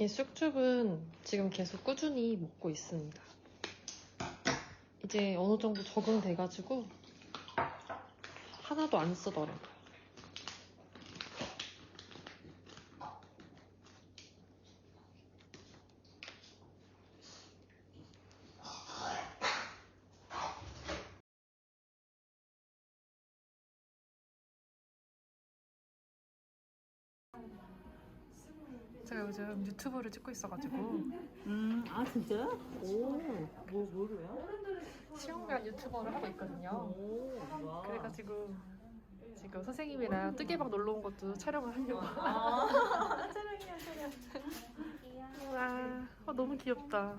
이 쑥죽은 지금 계속 꾸준히 먹고 있습니다. 이제 어느 정도 적응돼가지고 하나도 안 쓰더라고요. 요즘 유튜브를 찍고 있어가지고 음, 아 진짜요? 오, 뭐 뭐로요? 시험관 유튜버를 하고 있거든요. 오, 와. 그래가지고 지금 선생님이랑 뜨개방 놀러 온 것도 촬영을 하려고. 아, 촬영이야 촬영. 와, 어, 너무 귀엽다.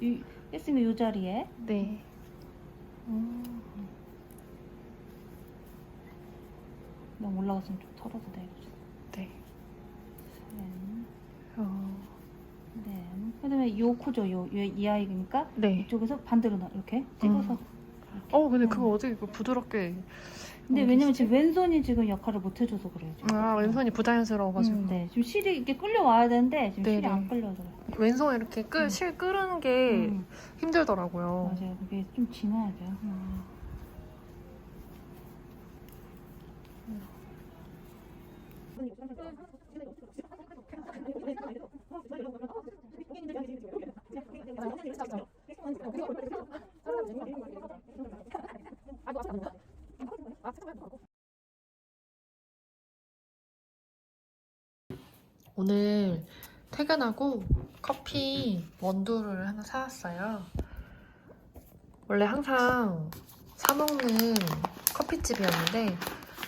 이 했으면 이 자리에. 네. 음. 너무 올라갔으면 좀 털어도 돼. 네. 네. 어, 네. 그다음에 요 코죠. 요, 요 이 아이니까 네. 이쪽에서 반대로 나 이렇게 찍어서. 어, 근데 그거 어떻게 그 부드럽게. 근데 너무 왜냐면? 지금 왼손이 지금 역할을 못 해줘서 그래요. 지금. 아, 왼손이 부자연스러워가지고. 음, 네. 지금 실이 이렇게 끌려와야 되는데 지금 실이 네네. 안 끌려서 그래요. 왼손 이렇게 끄, 음. 실 끄르는 게 음, 힘들더라고요. 맞아요. 그게 좀 지나야 돼요. 음. 오늘 퇴근하고 커피 원두를 하나 사왔어요. 원래 항상 사먹는 커피집이었는데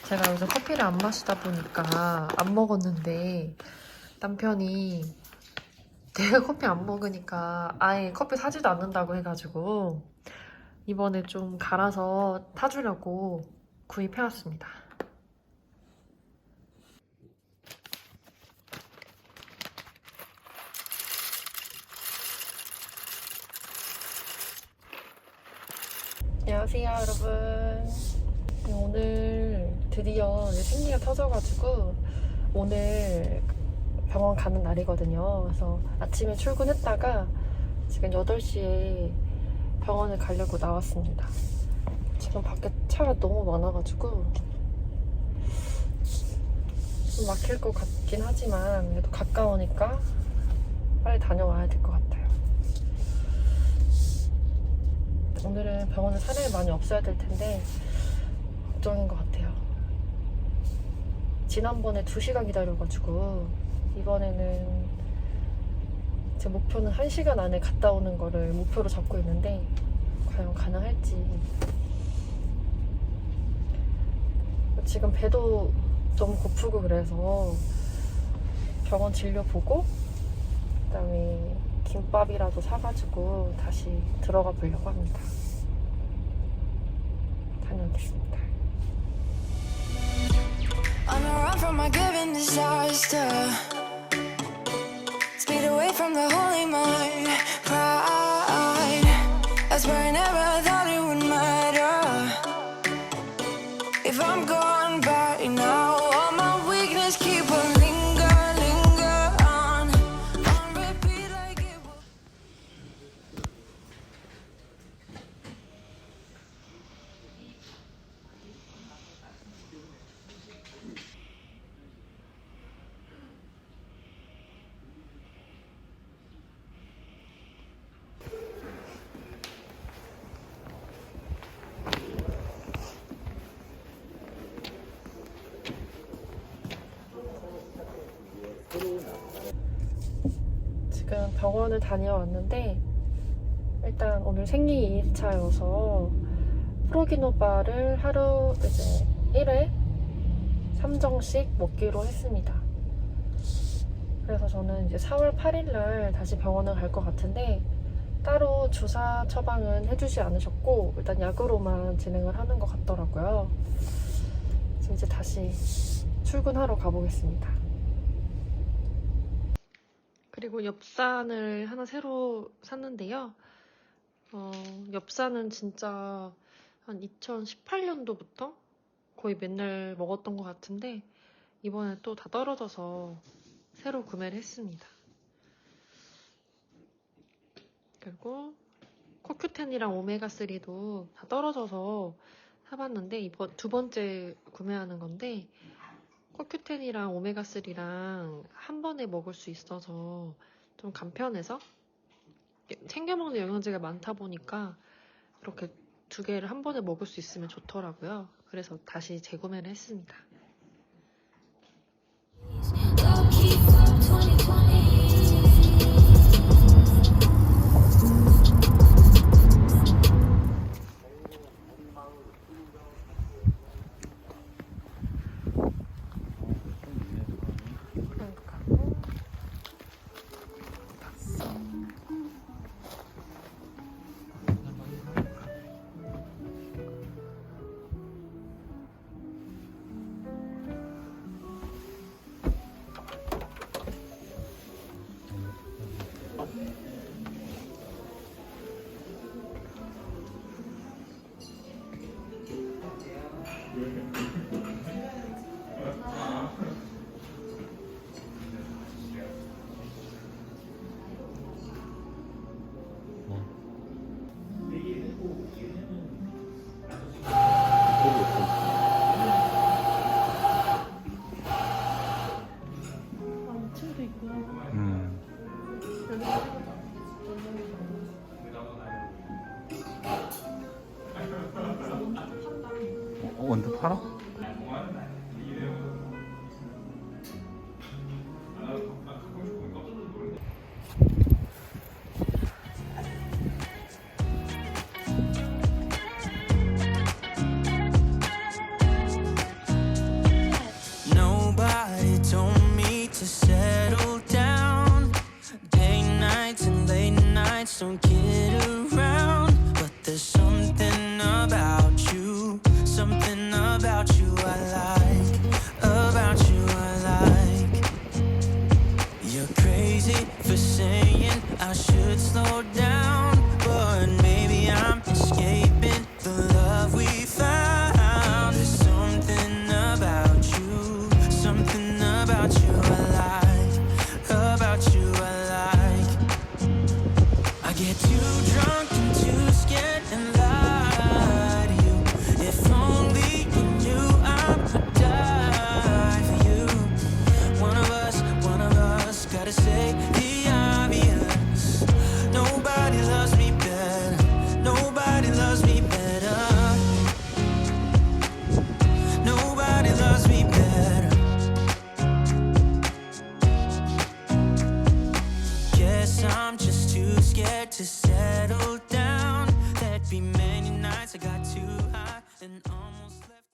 제가 요즘 커피를 안 마시다 보니까 안 먹었는데 남편이 내가 커피 안 먹으니까 아예 커피 사지도 않는다고 해가지고 이번에 좀 갈아서 타주려고 구입해왔습니다. 안녕하세요, 여러분. 네, 오늘 드디어 생리가 터져가지고 오늘 병원 가는 날이거든요. 그래서 아침에 출근했다가 지금 8시에 병원을 가려고 나왔습니다. 지금 밖에 차가 너무 많아가지고 좀 막힐 것 같긴 하지만 그래도 가까우니까 빨리 다녀와야 될 것 같아요. 오늘은 병원에 사람이 많이 없어야 될 텐데 걱정인 것 같아요. 지난번에 2시간 기다려가지고 이번에는 제 목표는 1시간 안에 갔다 오는 거를 목표로 잡고 있는데 과연 가능할지 지금 배도 너무 고프고 그래서 병원 진료 보고 그다음에 김밥이라도 사가지고 다시 들어가 보려고 합니다. 다녀오겠습니다. On a run from my given disaster. Speed away from the holy mind. 지금 병원을 다녀왔는데 일단 오늘 생리 2일차여서 프로기노바를 하루 이제 1회 3정씩 먹기로 했습니다. 그래서 저는 이제 4월 8일 날 다시 병원을 갈 것 같은데 따로 주사 처방은 해주지 않으셨고 일단 약으로만 진행을 하는 것 같더라고요. 이제 다시 출근하러 가보겠습니다. 그리고 엽산을 하나 새로 샀는데요. 어, 엽산은 진짜 한 2018년도부터 거의 맨날 먹었던 것 같은데 이번에 또 다 떨어져서 새로 구매를 했습니다. 그리고 코큐텐이랑 오메가3도 다 떨어져서 사봤는데 이번 두 번째 구매하는 건데 코큐텐이랑 오메가3랑 한 번에 먹을 수 있어서 좀 간편해서 챙겨 먹는 영양제가 많다 보니까 이렇게 두 개를 한 번에 먹을 수 있으면 좋더라고요. 그래서 다시 재구매를 했습니다. 음. 어, 원두 팔아? Nights don't get around. But there's something about you, something about you I like, about you I like. You're crazy for saying I should slow down,